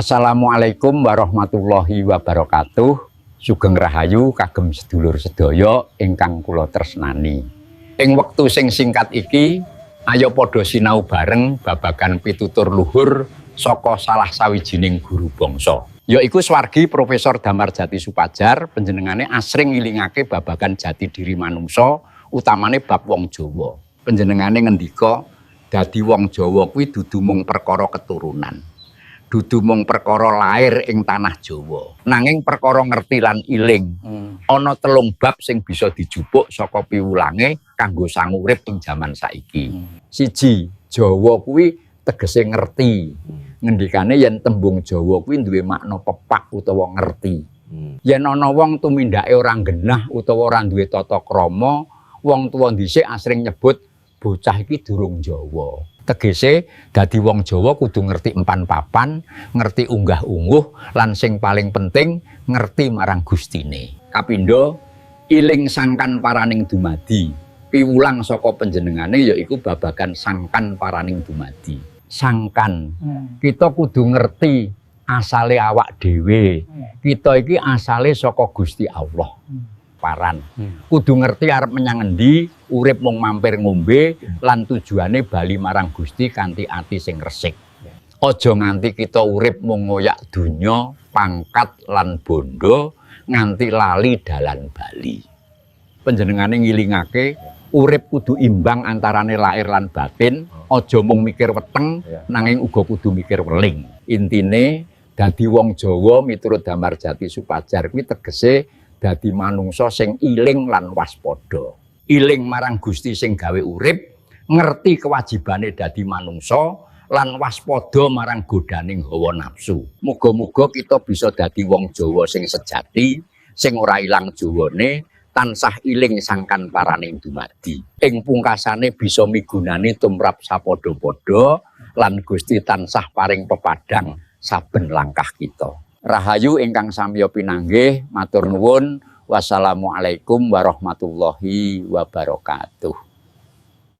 Assalamualaikum warahmatullahi wabarakatuh. Sugeng Rahayu kagem sedulur sedaya ingkang kula tresnani. Ing wektu sing singkat iki, ayo padha sinau bareng babagan pitutur luhur saka salah sawijining guru bangsa. Yaiku swargi Profesor Damar Jati Supajar, panjenengane asring ngilingake babagan jati diri manungsa, utamane bab wong Jawa. Panjenengane ngendika, dadi wong Jawa kuwi dudu mung perkara keturunan. Dudu mung perkara lair ing tanah Jawa. Nanging perkara ngerti lan iling. Ana telung bab sing bisa dijupuk saka piwulange kanggo sang urip ing jaman saiki. Siji, Jawa kuwi tegese ngerti. Ngendikane yen tembung Jawa kuwi duwe makna pepak utawa ngerti. Yen ana wong tumindake ora genah utawa ora duwe tata krama, wong tuwa dhisik asring nyebut bocah iki durung Jawa. tegese dadi wong Jawa kudu ngerti empan papan, ngerti unggah-ungguh lan sing paling penting ngerti marang Gustine. Kapindo iling sangkan paraning dumadi. Piwulang saka panjenengane yaiku babagan sangkan paraning dumadi. Sangkan. Kita kudu ngerti asale awak dhewe. Kita iki asale saka Gusti Allah. Paran. Kudu ngerti arep menyang endi, urip mung mampir ngombe lan tujuane bali marang Gusti kanthi ati sing resik. Aja nganti kita urip mung ngoyak donya, pangkat lan bondo nganti lali dalan bali. Panjenengane ngilingake urip kudu imbang antarane lahir lan batin, aja mung mikir weteng nanging uga kudu mikir weling. Intine dadi wong Jawa miturut Damar Jati Supajar kuwi tegese dadi manungsa sing iling lan waspada. Iling marang Gusti sing gawe urip, ngerti kewajibane dadi manungsa lan waspada marang godaning hawa nafsu. Muga-muga kita bisa dadi wong Jawa sing sejati, sing ora ilang Jawane, tansah iling sangkan paraning dumadi. Ing pungkasane bisa migunani tumrap sapadha-padha lan Gusti tansah paring pepadang saben langkah kita. Rahayu ingkang samya pinanggih, matur nuwun. Wassalamualaikum warahmatullahi wabarakatuh.